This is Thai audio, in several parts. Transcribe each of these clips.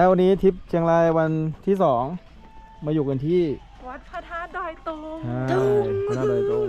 แล้ววันนี้ทริปเชียงรายวันที่สองมาอยู่กันที่ วัดพระธาตุดอยตุงใช่พระธาตุดอยตุง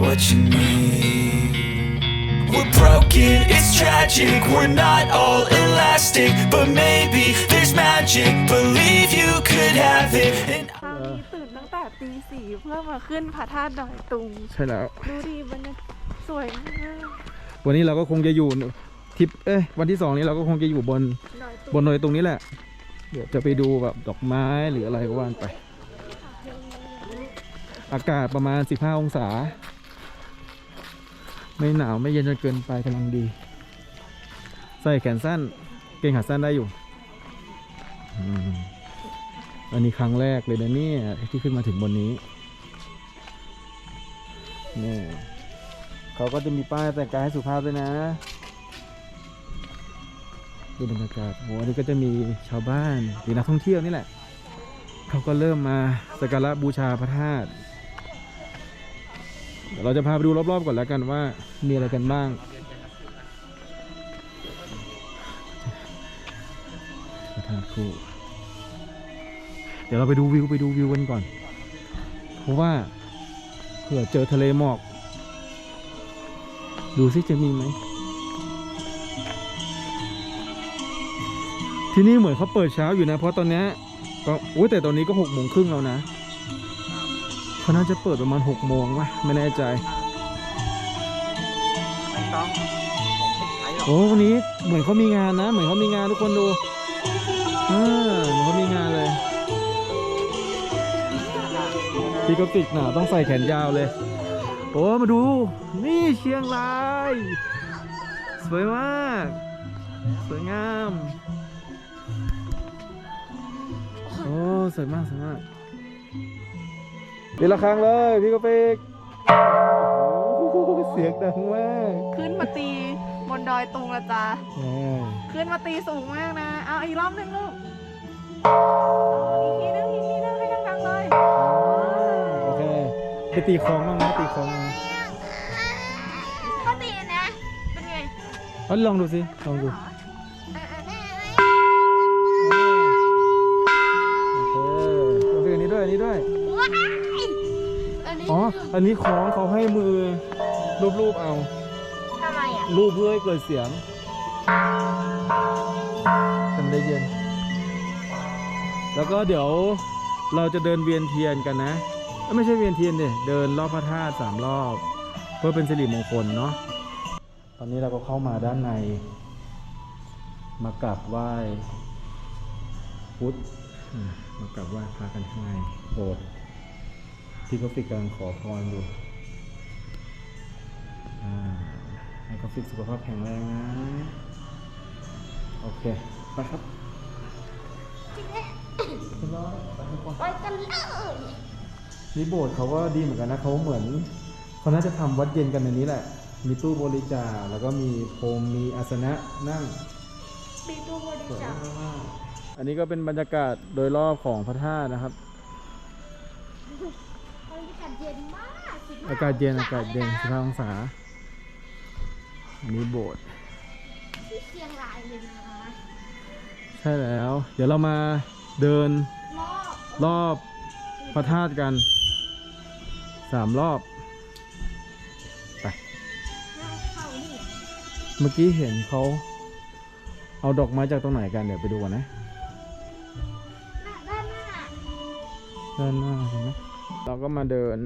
what you need. We're broken, it's tragic, we're not all elastic, but maybe there's magic. Believe you could have it. And เช้านี้ตื่นตั้งแต่ตีสี่เพื่อมาขึ้นพระธาตุดอยตุง ใช่แล้ว ดูดีบรรยากาศสวยมากวันนี้เราก็คงจะอยู่ทริปเอ้ยวันที่สองนี้เราก็คงจะอยู่บนดอยตุงบนดอยตรงนี้แหละ เดี๋ยวจะไปดูแบบดอกไม้หรืออะไรก็ว่านไป อากาศประมาณ 15 องศา ไม่หนาวไม่เย็นจนเกินไปกำลังดี ใส่แขนสั้น เกงขาสั้นได้อยู่อันนี้ครั้งแรกเลยนะเนี่ยที่ขึ้นมาถึงบนนี้นี่เขาก็จะมีป้ายแต่งกายให้สุภาพด้วยนะดูบรรยากาศโหอันนี้ก็จะมีชาวบ้านหรือนักท่องเที่ยวนี่แหละ เขาก็เริ่มมาสักการะบูชาพระธาตุ เดี๋ยวเราจะพาไปดูรอบๆก่อนแล้วกันว่ามีอะไรกันบ้างพระธาตุคู่เดี๋ยวเราไปดูวิวไปดูวิวกันก่อน เพราะว่าเผื่อเจอทะเลหมอก ดูซิจะมีไหม ที่นี่เหมือนเขาเปิดเช้าอยู่นะ เพราะตอนนี้ก็อุ้ยแต่ตอนนี้ก็หกโมงครึ่งแล้วนะ เขาน่าจะเปิดประมาณหกโมงวะไม่แน่ใจ ไม่ต้องผมไม่ใช้หรอกโอ้วันนี้เหมือนเขามีงานนะ เหมือนเขามีงานทุกคนดูอ่าเหมือนเขามีงานเลย พี่ก็ติดหนาต้องใส่แขนยาวเลย โอ้ มาดู นี่เชียงราย สวยมาก สวยงาม โอ้ สวยมาก สวยมาก ปีละครั้งเลยพี่กปิกโอ้โหเสียงดังมาก ขึ้นมาตีบนดอยตุงละจ้าแหม่ขึ้นมาตีสูงมากนะ เอาอีกรอบหนึงลูกเอาอีกทีนึงอีกทีนึงให้ดังๆเลยโอเคไปตีคล้องบ้างนะตีคล้องบ้างนะเขาตีนะ เป็นไงเอาลองดูสิ ลองดูโอเคลองดูอันนี้ด้วยอันนี้ด้วยว้าย อันนี้อ๋อ อันนี้คล้องเขาให้มือรูปๆเอา ทำไมอะรูปเพื่อให้เกิดเสียงทำได้เย็น แล้วก็เดี๋ยวเราจะเดินเวียนเทียนกันนะเอ้ยไม่ใช่เวียนเทียนดิเดินรอบพระธาตุสามรอบ เพื่อเป็นสิริมงคลเนาะ ตอนนี้เราก็เข้ามาด้านใน มากราบไหว้พุทธอ่ามากราบไหว้พระกันข้างในโบสถ์ ที่เขาฟิกกำลังขอพรอยู่อ่าให้เขาฟิกสุขภาพแข็งแรงนะ โอเค ไปครับเรียบร้อยไปทุกคนไปกันเลยนี่โบสถ์เขาก็ดีเหมือนกันนะเขาเหมือนเขาน่าจะทำวัดเย็นกันในนี้แหละ มีตู้บริจาคแล้วก็มีโพรมมีอาสนะนั่งปีตู้บริสวยจาคมากอันนี้ก็เป็นบรรยากาศโดยรอบของพระธาตุนะครับ อากาศเย็นอากาศเย็นสิบห้าองศา อันนี้โบสถ์ที่เชียงรายเลยนะใช่แล้ว เดี๋ยวเรามาเดินรอบรอบพระธาตุกันสามรอบ ไปหน้าเข้านี่เมื่อกี้เห็นเขาเอาดอกไม้จากตรงไหนกันเดี๋ยวไปดูกันนะหน้าด้านหน้าเดินหน้าเห็นไหมเราก็มาเดิน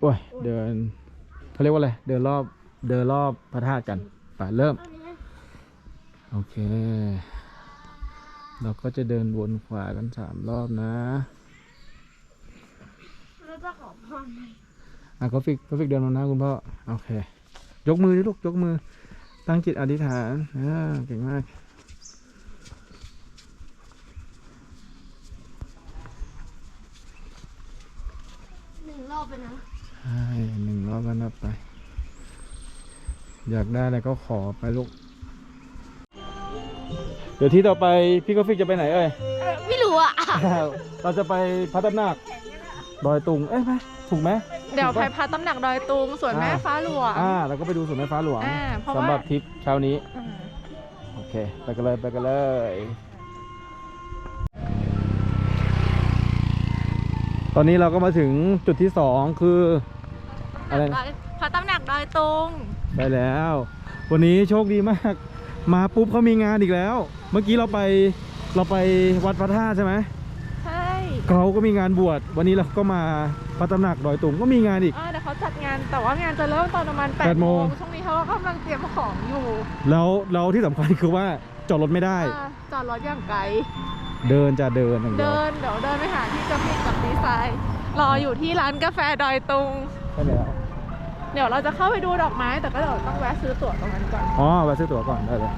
โอ้ยเดินเขาเรียกว่าอะไร เดินรอบ เดินรอบพระธาตุกันไปเริ่ม โอเค เราก็จะเดินวนขวากันสามรอบนะเราจะขอพรไหมอะกราฟิกกราฟิกเดินมาน้าคุณพ่อ โอเค ยกมือดิลูก ยกมือ ตั้งจิตอธิษฐานอ่าเก่งมากหนึ่งรอบไปนะ หนึ่งรอบก็นับไป อยากได้อะไรก็ขอไปลูก เดี๋ยวที่ต่อไปพี่กราฟิกจะไปไหนเอ่ยไม่รู้อะ เราจะไปพัฒนาคดอยตุง เอ้ยไปถูกไหม เดี๋ยวไปพักตำหนักดอยตุงส่วนแม่อ่า ฟ้าหลวง อ่าเราก็ไปดูสวนไม้ฟ้าหลวงอ่าเพราะว่า สำหรับทริปเช้านี้อ่าโอเค ไปกันเลย ไปกันเลย ตอนนี้เราก็มาถึงจุดที่สองคือ อะไรนะ พระตำหนักดอยตุงไปแล้ว วันนี้โชคดีมาก มาปุ๊บเขามีงานอีกแล้ว เมื่อกี้เราไปเราไปวัดพระธาตุใช่ไหมใช่เขาก็มีงานบวชวันนี้เราก็มาพระตำหนักดอยตุงก็มีงานอีก เออเดี๋ยวเขาจัดงานแต่ว่างานจะเริ่มตอนประมาณแปด8โมโมง งช่วงนี้เขาก็กำลังเตรียมของอยู่แล้วแล้วที่สำคัญคือว่าจอดรถไม่ได้ อ่าจอดรถอย่างไกล เดินจะเดินอย่างเดียวเดินเดี๋ยวเดินไปหาที่กราฟิกกับดีไซน์รออยู่ที่ร้านกาแฟดอยตุง ใช่แล้วเดี๋ยวเราจะเข้าไปดูดอกไม้ แต่ก็เดี๋ยวต้องแวะซื้อตั๋วตรงนั้นก่อน อ๋อไปซื้อตั๋วก่อนได้เลย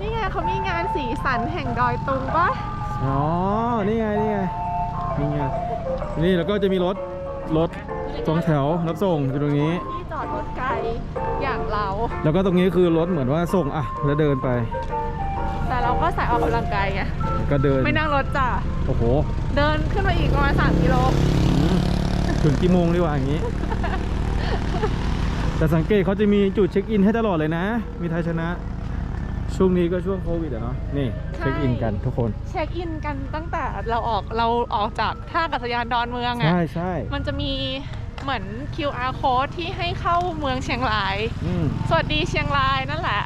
นี่ไงเขามีงานสีสันแห่งดอยตุงปะอ๋อ นี่ไง นี่ไง นี่ไง นี่แล้วก็จะมีรถ รถสองแถวรับส่งอยู่ตรงนี้ ที่จอดรถไกลอย่างเรา แล้วก็ตรงนี้คือรถเหมือนว่าส่งอะ แล้วเดินไปแต่ เราก็ใส่ออกกำลังกายไงก็เดินไม่นั่งรถจ้ะโอ้โหเดินขึ้นมาอีกประมาณ3กิโลอืมถึงกี่โมงดีกว่าอย่างนี้ แต่สังเกตเขาจะมีจุดเช็คอินให้ตลอดเลยนะ มีไทยชนะ ช่วงนี้ก็ช่วงโควิดอะเนาะนี่เช็คอินกันทุกคน เช็คอินกันตั้งแต่เราออกเราออกจากท่าอากาศยานดอนเมืองอะใช่ใช่มันจะมีเหมือน QR code ที่ให้เข้าเมืองเชียงรายอืมสวัสดีเชียงรายนั่นแหละ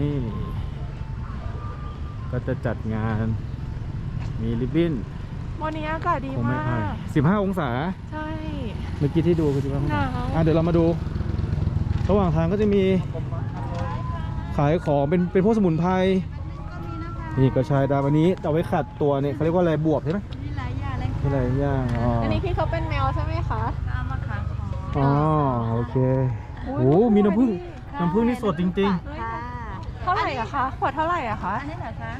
นี่ ก็จะจัดงานมีริบบิ้นวันนี้อากาศดีคงไม่มาพลาดกสิบห้าองศา ใช่ เมื่อกี้ที่ดูคือสิบห้าองศาหนาว อะเดี๋ยวเรามาดู ระหว่างทางก็จะมีขายของเป็นเป็นพวกสมุนไพรนี่ก็ใช่ดาวันนี้เอาไว้ขัดตัวเนี่ยเขาเรียกว่าอะไรบวบใช่ไหมมีหลายอย่างเลยนี่อะไรย่างอ๋ออันนี้พี่เขาเป็นแมวใช่ไหมคะเอามาขายของอ๋อโอเคโอ้มีน้ำผึ้งน้ำผึ้งนี่สดจริงค่ะเท่าไหร่อะคะขวดเท่าไหร่อะคะอันนี้เหรอคะ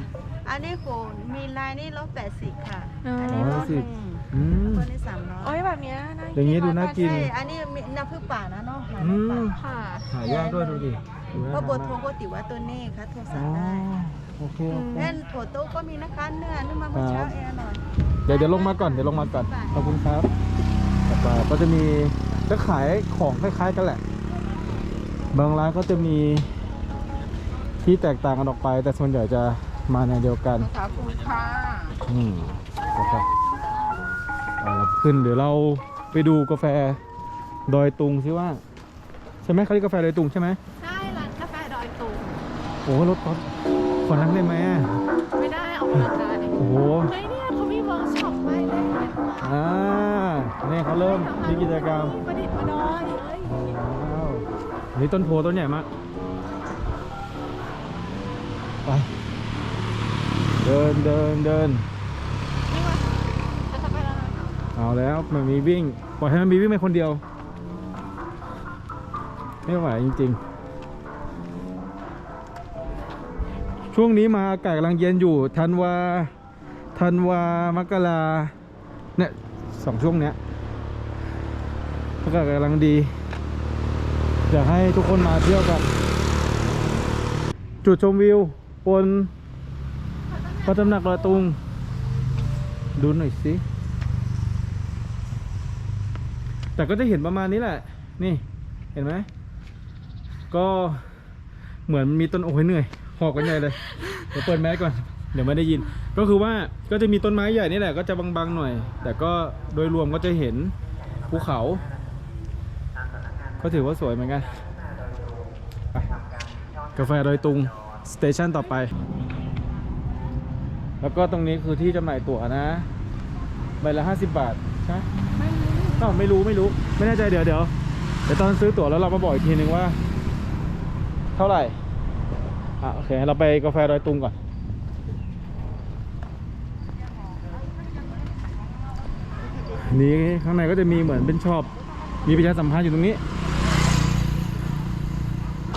อันนี้โคนมีลายนี่ร้อยแปดสิบค่ะอ๋ออัอันนี้ร้อยหนึ่งๆอืมตัวนี้สามร้อยโอ้ยแบบเนี้ยน่าอย่างงี้ดูน่ากิน ใช่ อันนี้มีน้ำผึ้งป่านะเนาะหาอืน้ำมป่าค่ะ หายากด้วยดูดิดูน่าก็ทานบดทมางกก็ติว่าตัวนี้ค่ะโทรอ๋สั่องได้โอเคโอเคเล่นถั่วโต๊ะก็มีนะคะเนื้อนึ่งมาเมื่อเช้าเองอร่อย เดี๋ยวเดี๋ยวลงมาก่อนเดี๋ยวลงมาก่อนขอบคุณครับต่อไปก็จะมีจะขายของคล้ายๆกันแหละ บางร้านก็จะมี ที่แตกต่างกันออกไป แต่ส่วนใหญ่จะมาในวเดียวกันขอบคุณค่ะอืมนะครับเอาละขึ้นเดี๋ยวเราไปดูกาแฟดอยตุงซิว่า ใช่ไหมเขาเรียกกาแฟดอยตุงใช่ไหมใช่ร้านกาแฟดอยตุงโอ้รถก๊อฟขอนั่งได้ไหมอะไม่ได้เอากำลังกายโอ้โหเฮ้ยเนี่ยเขามีเวิร์กช็อปไปเลยอ่าเนี่ยเขาเริ่มมีกิจกรรมประดิษฐ์ประดอยเอ้ยว้าวอันนี้ต้นโพต้นใหญ่มาก ไปเดินเดินเดินนี่มาจะทำไปแล้วนะเอาแล้วมันมีวิ่งปล่อยให้มันมีวิ่งไปคนเดียว ไม่ไหวจริง ๆ ช่วงนี้มาอากาศกำลังเย็นอยู่ธันวาธันวามกราเนี่ยสองช่วงเนี้ยอากาศกำลังดีอยากให้ทุกคนมาเที่ยวกัน จุดชมวิว บนพระตำหนักดอยตุง ดูหน่อยสิแต่ก็จะเห็นประมาณนี้แหละ นี่เห็นไหมก็เหมือนมีต้นโอ้ยเหนื่อยหอกกันใหญ่เลยเดี๋ยวเปิดแมสก่อนเดี๋ยวไม่ได้ยิน ก็คือว่าก็จะมีต้นไม้ใหญ่นี่แหละก็จะบางๆหน่อย แต่ก็โดยรวมก็จะเห็นภูเขา ก็ถือว่าสวยเหมือนกันกาแฟดอยตุง สเตชันต่อไป แล้วก็ตรงนี้คือที่จำหน่ายตั๋วนะ ใบละ 50 บาทใช่ไหมอ้าวไม่รู้ไม่รู้ ไม่แน่ใจเดี๋ยวเดี๋ยวเดี๋ยวตอนซื้อตั๋วแล้วเรามาบอกอีกทีนึงว่า เท่าไหร่อะโอเคเราไปกาแฟดอยตุงก่อนนี่ข้างในก็จะมีเหมือนเป็นช็อปมีประชาสัมพันธ์อยู่ตรงนี้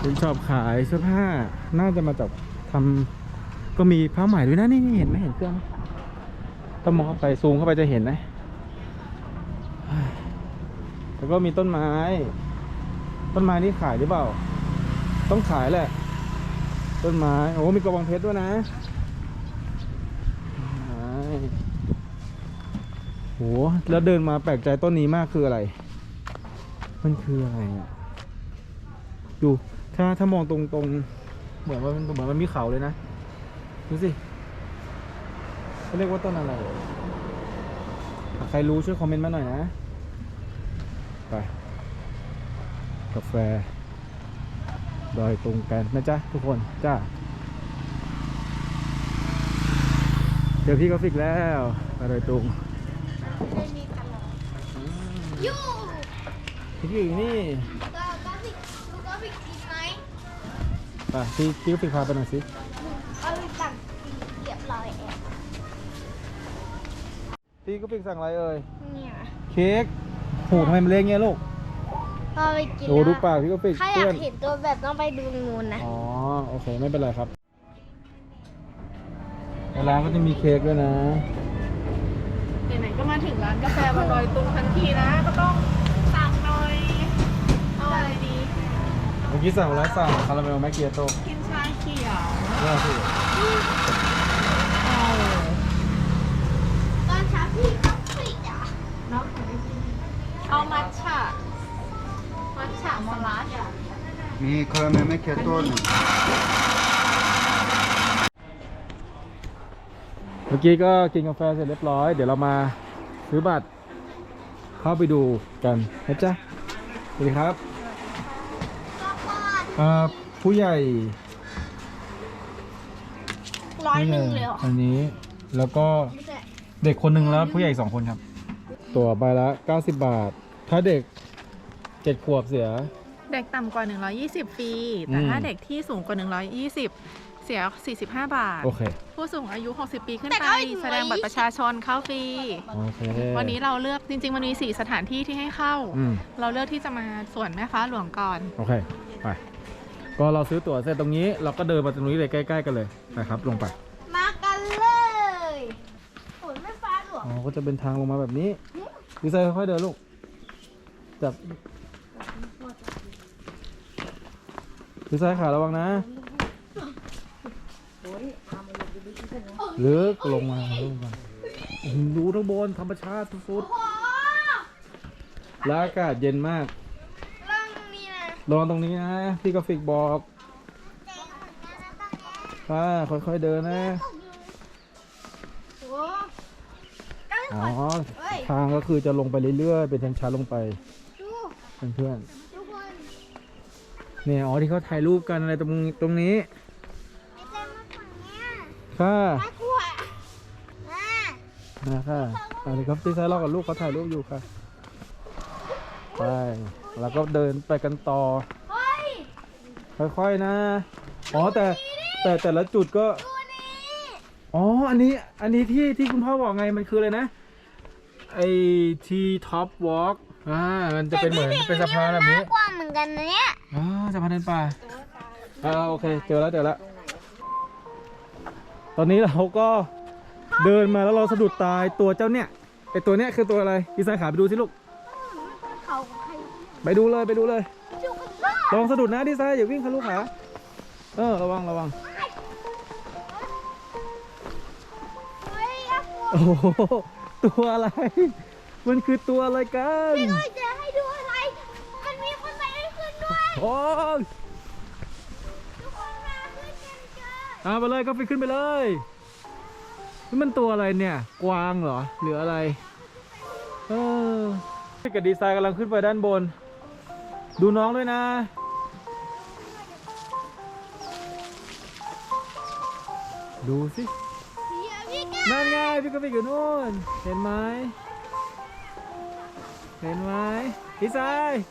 เป็นชอปขายเสื้อผ้า น่าจะมาจากทำก็มีผ้าใหม่ด้วยนะนี่นี่เห็นไหมเห็นเครื่องไหมต้องมองเข้าไปซูมเข้าไปจะเห็นนะแล้วก็มีต้นไม้ ต้นไม้นี่ขายหรือเปล่า ต้องขายแหละ ต้นไม้โอ้มีกระบองเพชรด้วยนะไม้โหแล้วเดินมาแปลกใจต้นนี้มากคืออะไร มันคืออะไรอะ ดู ถ้าถ้ามองตรงตรงๆ เหมือนว่ามันเหมือนมันมีเขาเลยนะดูสิเขาเรียกว่าต้นอะไรอะใครรู้ช่วยคอมเมนต์มาหน่อยนะ ไป กาแฟดอยตุงกันนะจ๊ะ ทุกคนจ้าเจอพี่กราฟิกแล้วไปดอยตุงยูพี่อยู่นี่ ไปพี่พี่กราฟิกพาไปหน่อยสิเอาไปตัดเรียบร้อยเองพี่กราฟิกสั่งอะไรเอ่ยเนี่ยเค้กโหทำไมมันเล็กเงี้ยลูกพอไปกินโอ้แล้วดูปากพี่กราฟิกถ้าอยาเพื่กอนเห็นตัวแบบต้องไปดูนูนนะอ๋อโอเคไม่เป็นไรครับในร้านก็จะมีเค้กด้วยนะ ไหนๆก็มาถึงร้านกาแฟบนดอยตุงทั้งทีนะ ก็ต้องสั่ง มื่อกี้สั่งแล้วสั่งคาราเมลแมคเกียโต้กินชาเขียวเนี่ยพี่เอาตอนเช้าพี่กราฟิกอะเนาะเอามัทฉะมัทฉะมอลลัสมีคาราเมลแมคเคียโต้หนึ่งเมื่อกี้ก็กินกาแฟเสร็จเรียบร้อย เดี๋ยวเรามาซื้อบัตรเข้าไปดูกันนะจ๊ะสวัสดีครับก็พอดอ่า ผู้ใหญ่ร้อยหนึ่งเลยเหรออันนี้แล้วก็ไม่ใช่เด็กคนหนึ่งแล้วผู้ใหญ่สองคนครับ ตัวใบละ 90 บาท ถ้าเด็กเจ็ดขวบเสีย เด็กต่ำกว่า 120ฟรีแต่อืมถ้าเด็กที่สูงกว่า 120 เสีย 45 บาท โอเค ผู้สูงอายุ 60 ปีขึ้นไป แสดงบัตรประชาชนเข้าฟรีโอเควันนี้เราเลือกจริง ๆ มันมี 4 สถานที่ที่ให้เข้าอืมเราเลือกที่จะมาสวนแม่ฟ้าหลวงก่อน โอเค ไป ก็เราซื้อตั๋วเสร็จตรงนี้เราก็เดินมาตรงนี้เลยใกล้ ๆ กันเลยนะครับ ลงไปมากันเลยฝนไม่ฟ้าหลวงอ๋อก็จะเป็นทางลงมาแบบนี้ดีไซน์ค่อยๆเดินลูกจับดีไซน์ขาระวังนะลึกลงมาลงมาโอ้โหดูทั้งบนธรรมชาติสุดโอ้ๆแล้วอากาศเย็นมากเรื่องนี้นะ ระวังตรงนี้นะพี่กราฟิกบอกเจ๋งเหมือนกันนะตอนเนี้ยค่ะค่อยๆเดินนะโอ้ก็อ๋อเฮ้ยทางก็คือจะลงไปเรื่อยๆเป็นชันๆลงไปดูเพื่อนทุกคนๆเนี่ยอ๋อที่เขาถ่ายรูปกันอะไรตรงตรงนี้ไอ้เต้นมาฝั่งเนี้ยค่ะน่ากลัวน่านะค่ะอันนี้ครับที่ไซน์เล่ากับลูกเขาถ่ายรูปอยู่ค่ะไป แล้วก็เดินไปกันต่อเฮ้ยค่อยๆนะ อ๋อแต่แต่แต่ละจุดก็ดูนี่อ๋อ อันนี้ อันนี้ที่ที่คุณพ่อบอกไงมันคืออะไรนะ ไอทีท็อปวอล์กอ่า มันจะเป็นเหมือนเป็นสะพานแบบนี้น่ากลัวเหมือนกันนะเนี่ย อ๋อ สะพานเดินป่าอ่าโอเค เจอแล้วเจอแล้ว ตอนนี้เราก็เดินมาแล้วเราสะดุดตายตัวเจ้าเนี่ย ไอตัวเนี้ยคือตัวอะไรดีไซน์ขาไปดูสิลูกเขาใคร ไปดูเลยไปดูเลยจุกบ้าระวังสะดุดนะดีไซน์อย่าวิ่งทะลุขาเออระวังระวังเฮ้ยน่ากลัวโอ้โหตัวอะไร มันคือตัวอะไรกันพี่ด้วยจะให้ดูอะไร มันมีคนไปได้ขึ้นด้วยโอ้ยทุกคนมาขึ้นกันเกินเอาไปเลยก็ไปขึ้นไปเลยนี่มันตัวอะไรเนี่ย กวางเหรอหรืออะไร เออพี่กับดีไซน์กำลังขึ้นไปด้านบน ดูน้องด้วยนะ ดูสิพี่อะพี่แกนั่นไงพี่ก็ไปอยู่นู่น เห็นไหมเห็นไหมดีไซน์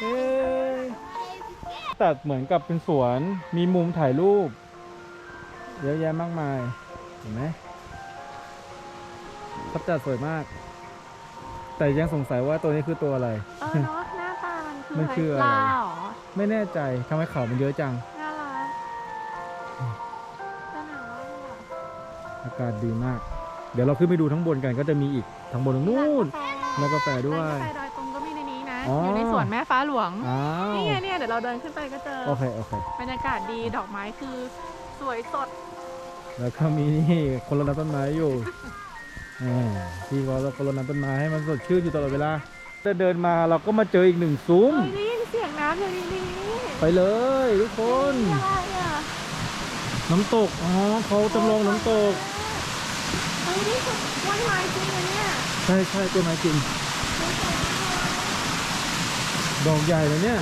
เฮ้ยตัดเหมือนกับเป็นสวน มีมุมถ่ายรูป เยอะแยะมากมาย เห็นไหมเขาจัดสวยมาก แต่ยังสงสัยว่าตัวนี้คือตัวอะไร เออเนาะ มันคือมันคืออะไรปลาเหรอ ไม่แน่ใจทำไมเขามันเยอะจัง น่ารักจะหนาวมากเลยอะอากาศดีมาก เดี๋ยวเราขึ้นไปดูทั้งบนกันก็จะมีอีกทั้งบนตรงนู้นแล้วกาแฟด้วยร้านกาแฟดอยตุงก็มีในนี้นะ อ๋ออ อยู่ในสวนแม่ฟ้าหลวง อ้าวนี่ไงเนี่ยเดี๋ยวเราเดินขึ้นไปก็เจอ โอเคโอเค บรรยากาศดีดอกไม้คือสวยสด แล้วก็มีนี่คนรดน้ำต้นไม้อยู่แหมพี่ก็เราคนรดน้ำต้นไม้ให้มันสดชื่นอยู่ตลอดเวลา แต่เดินมาเราก็มาเจออีกหนึ่งซุ้มเฮ้ยได้ยินเสียงน้ำอยู่ในนี้ไปเลยทุกคน อะไรอะน้ำตก อ๋อเขาจำลองน้ำตก เฮ้ยนี่คือกล้วยไม้จริงนะเนี่ยใช่ใช่ต้นไม้จริง ดอกใหญ่เลยเนี่ย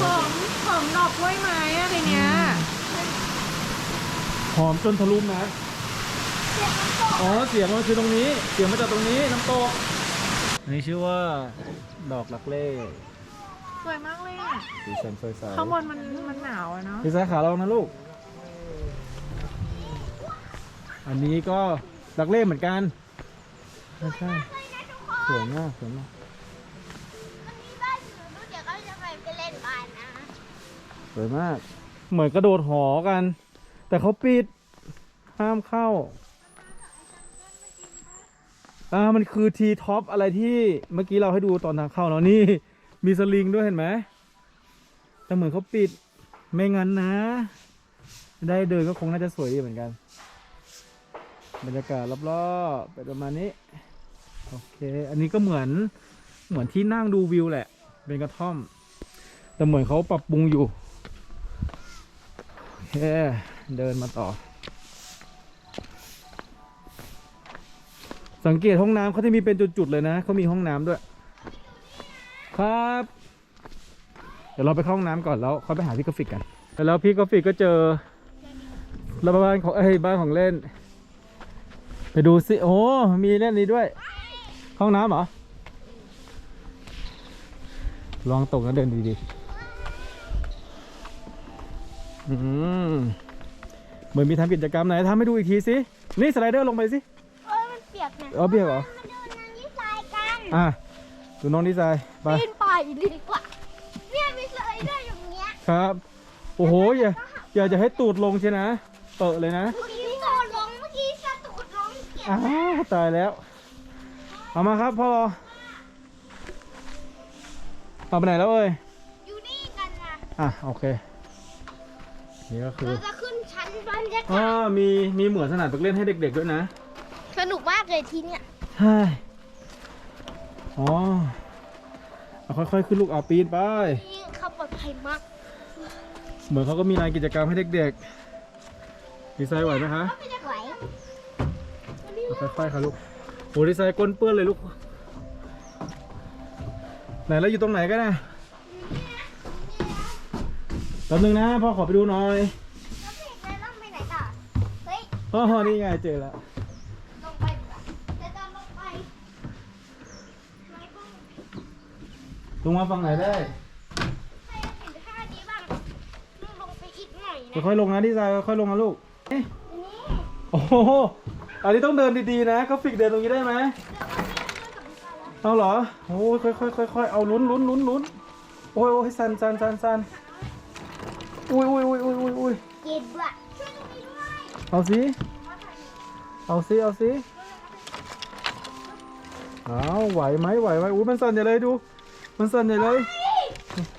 ผมผมดอกกล้วยไม้อะในเนี้ยหอมจนทะลุนะ อ๋อเสียงมันคือตรงนี้ เสียงมาจากตรงนี้น้ำตกอันนี้ชื่อว่าดอกลักเล่สวยมากเลยอะสีสันสวยใสข้างบนมันมันหนาวอะเนาะพี่สายขาลองนะลูก อันนี้ก็ลักเล่เหมือนกันใช่ใช่สวยมากสวยมากวันนี้บ้านอยู่นู้นเดี๋ยวก็จะไปไปเล่นบ้านนะสวยมาก เหมือนกระโดดหอกัน แต่เขาปิดห้ามเข้า อ่ามันคือทีท็อปอะไรที่เมื่อกี้เราให้ดูตอนทางเข้าเนาะนี่ มีสลิงด้วยเห็นไหมแต่เหมือนเขาปิดไม่งั้นนะ ได้เดินก็คงน่าจะสวยดีเหมือนกัน บรรยากาศรอบๆเป็นประมาณนี้โอเค อันนี้ก็เหมือนเหมือนที่นั่งดูวิวแหละ เป็นกระท่อม แต่เหมือนเขาปรับปรุงอยู่โอเคเดินมาต่อ สังเกตห้องน้ำเขาจะมีเป็นจุดๆเลยนะเขามีห้องน้ำด้วย ครับ เดี๋ยวเราไปเข้าห้องน้ำก่อนแล้วค่อยไปหาพี่กราฟิกกันแล้วพี่กราฟิกก็เจอระบ้านของเอ้ยบ้านของเล่น ไปดูสิโอ้มีเล่นนี้ด้วย ห้องน้ำเหรอลองตกแล้วเดินดีๆอืมเหมือนมีทำกิจกรรมไหนทำให้ดูอีกทีสินี่สไลเดอร์ลงไปสิ เปียกเนี่ยเออเบี้ยเหรอมาดูนางยี่ทรายกันอะดูน้องดีไซน์ไปปีนป่ายดีกว่าเนี่ยมีสไลเดอร์อย่างเงี้ยครับ โอ้โหอย่าอย่าจะให้ตูดลงใช่นะเปิดเลยนะเมื่อกี้ตูดลงเมื่อกี้สะตูดลงเปียกอ้าวตายแล้ว เอามาครับพ่อเอาไปไหนแล้วเอ่ยอยู่นี่กันนะอะโอเคนี่ก็คือเราจะขึ้นชั้นบรรยาอ๋อกาศมีมีเหมือนสนามเด็กเล่นให้เด็ก ๆด้วยนะส นุกมากเลยที่เนี่ยใช่อ๋อเอาค่อยๆ ขึ้นลูกเอาปีนไป นี่เขาปลอดภัยมากเหมือนเขาก็มีลานกิจกรรมให้เด็กๆดีไซน์ไหวไหมคะไม่ได้ไหวเอาค่อยๆค่ะลูกโอ้ดีไซน์ก้นเปื้อนเลยลูก ไหนแล้วอยู่ตรงไหนกันนะแป๊บนึงนะพ่อขอไปดูหน่อย แล้วพี่จะต้องไปไหนต่อ เฮ้ย อ๋อ นี่ไงเจอแล้ว ลงไปดีกว่าจะตอนลงไปไม่ต้อง ลงมาฝั่งไหนได้ให้เห็นท่านี้บ้างต้องลงไปอีกหน่อยนะค่อยๆลงนะดีไซน์ค่อยๆลงนะลูกเอ๊ะนี่โอ้โหอันนี้ต้องเดินดีๆนะเขาฟิกเดินตรงนี้ได้ไหมเดี๋ยววันนี้เรื่องกับพี่กันแล้วเอาเหรอโอ้ยค่อยๆค่อยๆเอาลุ้นลุ้นลุ้นลุ้นโอ้ยโอ้ยสันสันสันสันอุ้ยอุ้ยอุ้ยอุ้ยอุ้ยอุ้ยเก็บอะช่วยตรงนี้ด้วยเอาสิเอาสิเอาสิเอาไหวไหมไหวไหมอุ้ยมันสั่นใหญ่เลยดู มันสั่นใหญ่เลยเฮ้ย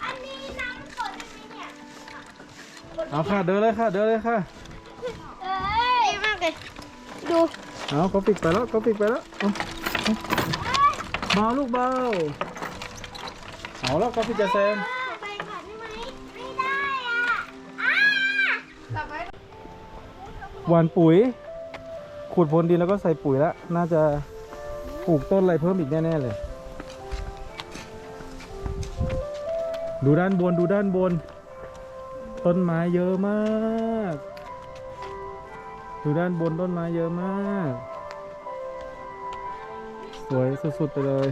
อันนี้น้ำมันกดได้ไหมเนี่ยเอาค่ะ เดินเลยค่ะ เดินเลยค่ะ เอ้ยดีมากเลยดู เอาเขาปิดไปแล้วเขาปิดไปแล้วเอาเอาเบาลูกเบาเอาแล้วเขาปิดจะแซมไปก่อนได้ไหมไม่ได้อะอ้าจับไว้หวานปุ๋ย ขุดพรวนดินแล้วก็ใส่ปุ๋ยแล้ว น่าจะปลูกต้นอะไรเพิ่มอีกแน่ๆเลย ดูด้านบนดูด้านบน ต้นไม้เยอะมาก ดูด้านบนต้นไม้เยอะมาก สวยสุดๆไปเลย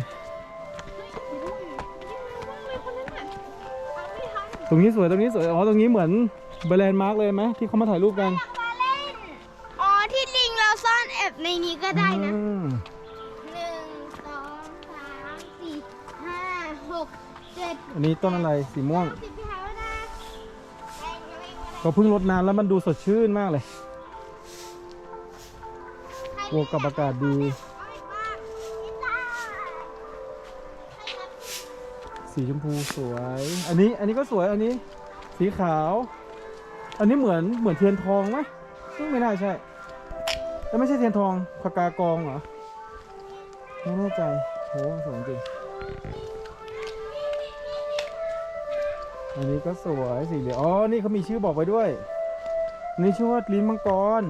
ตรงนี้สวยตรงนี้สวยอ๋อตรงนี้เหมือนเบรนด์มาร์กเลยไหมที่เขามาถ่ายรูปกันมาเล่นอ๋อที่ลิงเราซ่อนแอบในนี้ก็ได้นะ อันนี้ต้นอะไรสีม่วงเท้านะแราก็เพิ่งรดน้ำแล้วมันดูสดชื่นมากเลยบวกกับอากาศดี สีชมพูสวย อันนี้อันนี้ก็สวยอันนี้ สีขาว อันนี้เหมือนเหมือนเทียนทองไหมซึ่งไม่น่าใช่แต่ไม่ใช่เทียนทองพากากองเหรอ ไม่แน่ใจโหสวยจริง อันนี้ก็สวยสีเหลืองอ๋อ นี่เขามีชื่อบอกไว้ด้วย นี่ชื่อว่าลิ้นมังกร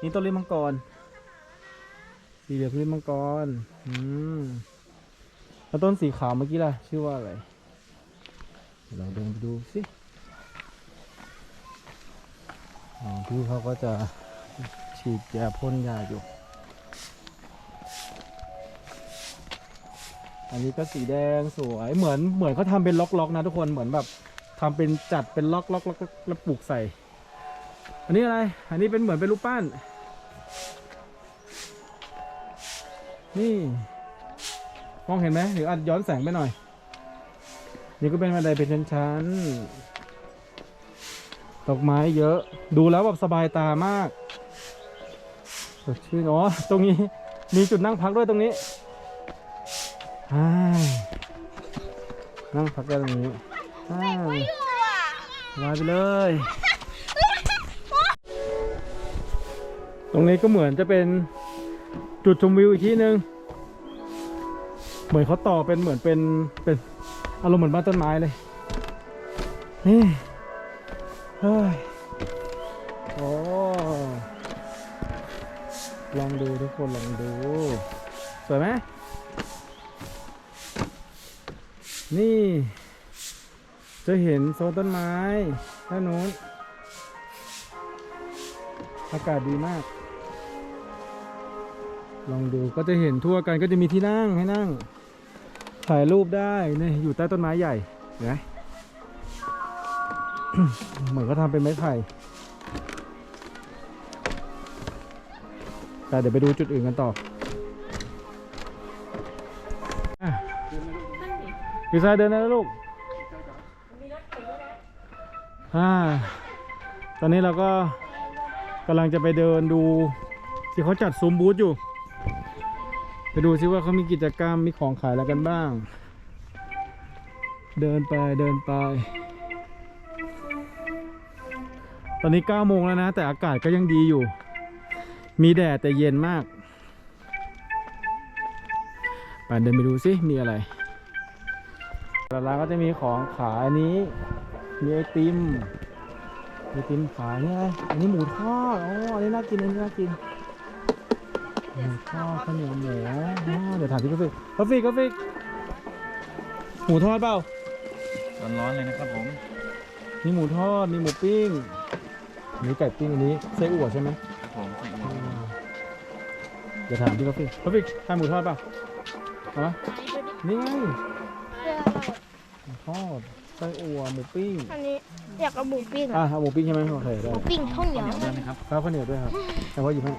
นี่ต้นลิ้นมังกร สีเหลืองลิ้นมังกร อืม แล้วต้นสีขาวเมื่อกี้ล่ะ ชื่อว่าอะไร เราเดินไปดูสิพี่เขาก็จะฉีดยาพ่นยาอยู่ อันนี้ก็สีแดงสวยเหมือนเหมือนเขาทำเป็นล็อกๆนะทุกคนเหมือนแบบทำเป็นจัดเป็นล็อกๆล็อกแล้วปลูกใส่ อันนี้อะไร อันนี้เป็นเหมือนเป็นรูปปั้น นี่ มองเห็นไหมหรืออัดย้อนแสงไปหน่อย นี่ก็เป็นบันไดเป็นชั้นๆดอกไม้เยอะ ดูแล้วแบบสบายตามากสดชื่นอ๋อตรงนี้มีจุดนั่งพักด้วยตรงนี้ นั่งพักได้ตรงนี้อ่าลายไปเลย ตรงนี้ก็เหมือนจะเป็นจุดชมวิวอีกที่หนึ่งเหมือนเขาต่อเป็นเหมือนเป็นเป็นอารมณ์เหมือนบ้านต้นไม้เลยนี่เฮ้ยโอ้ลองดูทุกคนลองดู สวยไหม นี่ จะเห็นโซนต้นไม้ด้านนู้น อากาศดีมาก ลองดูก็จะเห็นทั่วกันก็จะมีที่นั่งให้นั่ง ถ่ายรูปได้นี่อยู่ใต้ต้นไม้ใหญ่เห็นไหมเหมือนเขาทำเป็นไม้ไผ่แต่เดี๋ยวไปดูจุดอื่นกันต่อ ดีไซน์เดินได้แล้วลูกอ่าตอนนี้เราก็กำลังจะไปเดินดูที่เขาจัดซุ้มบูธอยู่ ไปดูซิว่าเขามีกิจกรรมมีของขายอะไรกันบ้าง เดินไปเดินไป ตอนนี้9โมงแล้วนะ แต่อากาศก็ยังดีอยู่ มีแดดแต่เย็นมากไปเดินไปดูซิมีอะไร ร้านก็จะมีของขายอันนี้ มีไอติมมีไอติมขายนี่อะไรอันนี้หมูทอดอ๋ออันนี้น่ากินอันนี้น่ากินหมูทอดข้าวเหนียวหมูอ๋อเดี๋ยวถามพี่กาแฟกาแฟกาแฟหมูทอดเปล่าร้อนๆเลยนะครับผมมีหมูทอดมีหมูปิ้งมีไก่ปิ้งอันนี้ไส้อั่วใช่ไหมครับผมใส่อ่าเดี๋ยวถามพี่กาแฟกาแฟทานหมูทอดเปล่าเอามานี่ไง ทอดไส้อั่วหมูปิ้งอันนี้อยากเอาหมูปิ้งอะเอาหมูปิ้งใช่ไหมโอเคได้หมูปิ้งข้าวเหนียวเดินนะครับข้าวข้าวเหนียวด้วยครับ แต่ว่าหยิบให้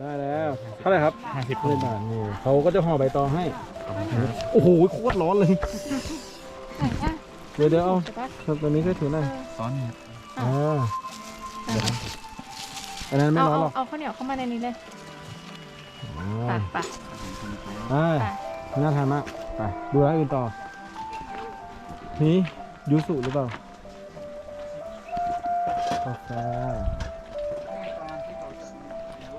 ได้แล้วเท่าไหร่ครับ50เล่นบาทนี่เขาก็จะห่อใบตองให้โอ้โหโคตรร้อนเลยเดี๋ยวเดี๋ยวเอาตอนนี้ก็ถือหน่อยซ้อนเนี่ยอ่าเดี๋ยวนะอันนั้นไม่เอาร้อนเอาหรอกเอาข้าวเหนียวเข้ามาในนี้เลยอ่าไปไปไปน่าทานมาก ไปดูร้านอื่นต่อ นี่ยูสุหรือเปล่ากาแฟ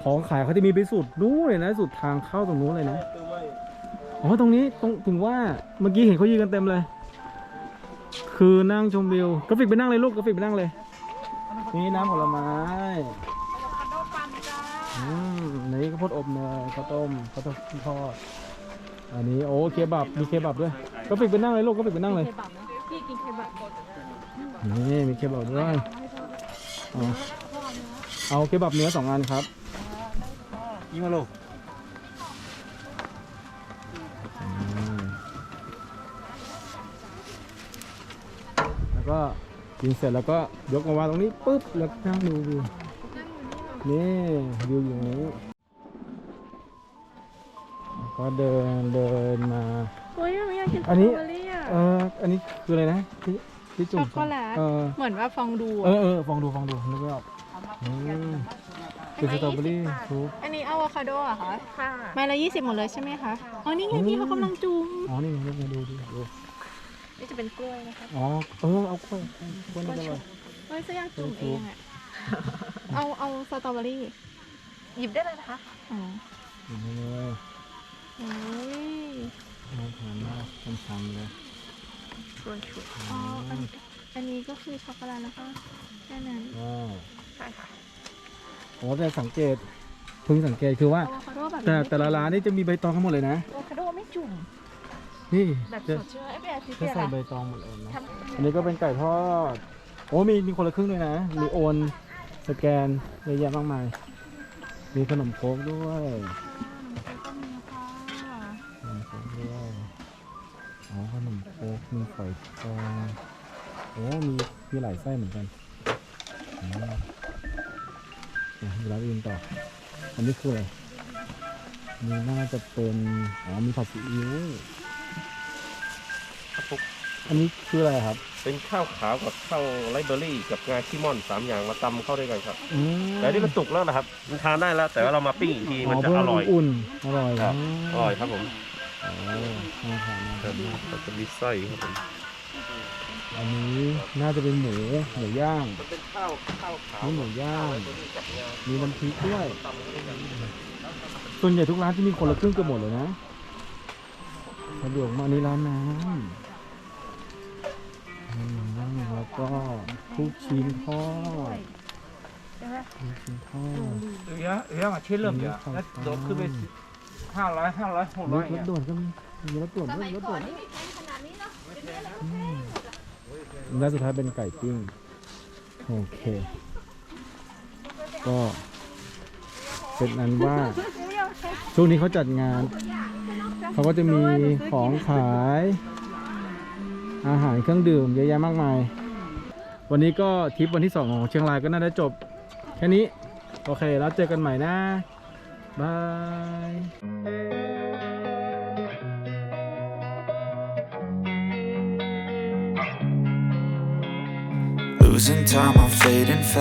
ของขายเขาจะมีไปสุดนู้นเลยนะ สุดทางเข้าตรงนู้นเลยนะ อ๋อ ตรงนี้ตรงถึงว่าเมื่อกี้เห็นเขายืนกันเต็มเลย คือนั่งชมวิวกราฟิกไปนั่งเลยลูกกราฟิกไปนั่งเลย นี่น้ำผลไม้อืมนนี้ข้าวโพดอบเนยข้าวต้มข้าวต้มทอด อันนี้โอ้เคบับมีเคบับด้วยกราฟิกไปนั่งเลยลูกกราฟิกไปนั่งเลยเคบับนะพี่กินเคบับนี่มีเคบับด้วยเอาเอาเคบับเนื้อสองอันครับยิ่งมาลูกอืมแล้วก็กินเสร็จแล้วก็ยกมาวางตรงนี้ปุ๊บแล้วนั่งดูวิวนี่วิวอยู่ตรงนี้ ก็เดินเดินมา โอ้ยไม่อยากกินสตอัรอนนี้ เบอรี่อะเอออันนี้คืออะไรนะที่ที่จุ่ช็มอกโกแลตเออเหมือนว่าฟองดูเออะอเออฟองดูฟองดูนึกไม่ออกอืมเป็นสตรอเบอรี่ทุกอันนี้อะโวคาโดเหรอะคะค่ะไม้ละยี่สิบหมดเลยใช่ไหมคะอ๋อนี่ไงพี่เขากำลังจุ่มอ๋อนี่ไงดูดูดูดูนี่จะเป็นกล้วยนะคะอ๋อเออเอากล้วยกล้วยนี่ก็เลยเฮ้ยจะอยากจุ่มเองอะเอาเอาสตรอเบอรี่หยิบได้เลยนะคะอ๋อกินไปเลย โอ้ยน่าทานมากช้ำๆเลยอ๋ออันอันนี้ก็คือช็อกโกแลตแล้วก็แค่นั้นว้าวใช่ค่ะโอ้แต่สังเกตเพิ่งสังเกตคือว่า อะโวคาโดแบบแต่แต่ละร้านนี่จะมีใบตองทั้งหมดเลยนะ อะโวคาโดไม่จุ่ม นี่แบบสจะดใช่ไหมไอ้แบบที่จะเปียใส่ละใบตองหมดเลยนะ ทำอันนี้ก็เป็นไก่ทอด โอ้มีมีคนละครึ่งด้วยนะ มีโอน สแกนเยอะแยะมากมาย มีขนมโค้กด้วยก็ มีฝอยทองโอ้มีมีหลายไส้เหมือนกันอืมอะมีร้านอื่นต่อ อันนี้คืออะไรนี่น่าจะเป็นอ๋อมีผัดซีอิ๊วครับผมอันนี้คืออะไรครับ เป็นข้าวขาวกับข้าวไรเบอรี่ กับงาขี้ม่อนสามอย่างมาตำเข้าด้วยกันครับอืมแต่อันนี่มันสุกแล้วนะครับ มันทานได้แล้ว แต่ว่าเรามาปิ้งอีกทีมันจะเพื่อร่อย อุ่นๆอร่อยครับมากอร่อยครับผม โอ้น่าทานมากครับมันจะมีไส้ครับผมอันนี้น่าจะเป็นหมูหมูย่างเป็นข้าวข้าวขาวนี่หมูย่างกับงามีน้ำพริกด้วย ส่วนใหญ่ทุกร้านจะมีคนละครึ่งเกือบหมดเลยนะสะดวกมากนี่ร้านน้ำร้านน้ำแล้วก็ทุกชิ้นทอดทุกชิ้นทอดเยอะเยอะมาชิ้นเริ่มเยอะ แล้วโดดขึ้นไปห้าร้อยห้าร้อยหกมีร้อยรเนี่ถยด่วนก็มีมีรถด่วนสด้วยมัยรถก่ด่อวนนนี่ไม่แพงขนาดนี้เนาะเดี๋ยวนี้เราก็อืแพงมและสุดท้ายเป็นไก่ปิ้งโอเค ก็เป็นอันว่า ช่วงนี้เขาจัดงาน เขาก็จะมีของขาย อาหารเครื่องดื่มเยอะแยะมากมาย วันนี้ก็ทริปวันที่ 2 ของเชียงรายก็น่าจะจบ แค่นี้ โอเค แล้วเจอกันใหม่นะ Bye. Losing time, I'm fading fast